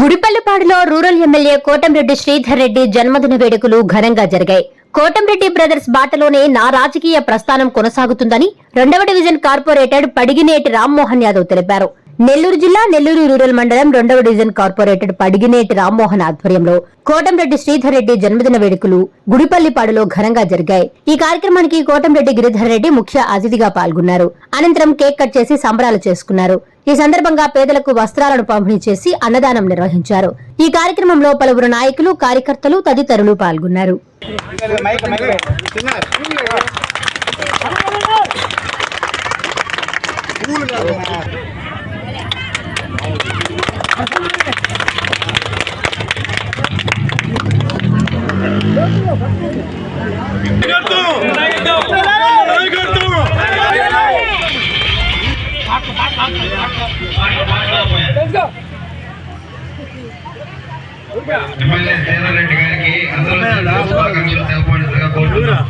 గుడిపల్లిపాడులో rural MLA Kotamreddy Sridhar Reddy జన్మదిన వేడుకలు ఘనంగా జరిగాయి. కోటంరెడ్డి బ్రదర్స్ బాటలోనే నా రాజకీయ ప్రస్థానం కొనసాగుతుందని రెండవ డివిజన్ కార్పొరేటర్ పడిగినేటి రామ్మోహన్ యాదవ్ తెలిపారు. నెల్లూరు జిల్లా నెల్లూరు రూరల్ మండలం రెండవ డివిజన్ కార్పొరేటర్ పడిగినేటి రామ్మోహన్ ఆధ్వర్యంలో కోటంరెడ్డి శ్రీధర్ రెడ్డి జన్మదిన వేడుకలు గుడిపల్లిపాడులో ఘనంగా జరిగాయి. ఈ కార్యక్రమానికి కోటంరెడ్డి గిరిధర్ రెడ్డి ముఖ్య అతిథిగా పాల్గొన్నారు. అనంతరం కేక్ కట్ చేసి సంబరాలు చేసుకున్నారు. ఈ సందర్భంగా పేదలకు వస్త్రాలను పంపిణీ చేసి అన్నదానం నిర్వహించారు. ఈ కార్యక్రమంలో పలువురు నాయకులు కార్యకర్తలు తదితరులు పాల్గొన్నారు. ఎమ్మెల్యే శ్రీధర్ గారికి అందరూ శుభాకాంక్షలు తెలపవలసిందిగా కోరుతున్నాం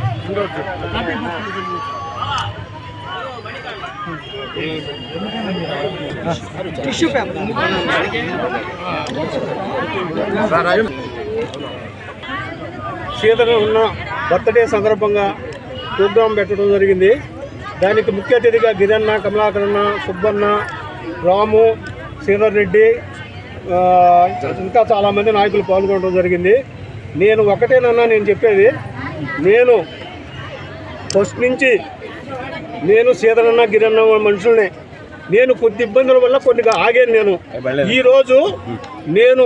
ఉన్న బర్త్డే సందర్భంగా ప్రోగ్రాం పెట్టడం జరిగింది. దానికి ముఖ్య అతిథిగా గిరన్న కమలాకరన్న సుబ్బన్న రాము శ్రీధర్ రెడ్డి ఇంకా చాలామంది నాయకులు పాల్గొనడం జరిగింది. నేను ఒకటేనన్నా నేను చెప్పేది నేను ఫస్ట్ నుంచి నేను సీతనన్న గిరన్న మనుషుల్ని. నేను కొద్ది ఇబ్బందుల వల్ల కొన్ని ఆగాను నేను. ఈరోజు నేను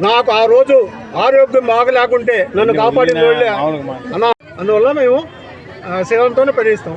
నాకు ఆ రోజు ఆరోగ్యం బాగలేకుంటే నన్ను కాపాడిన వాళ్ళే. అన్న అందువల్ల మేము ఆ, సేవలతోనే పనిస్తాం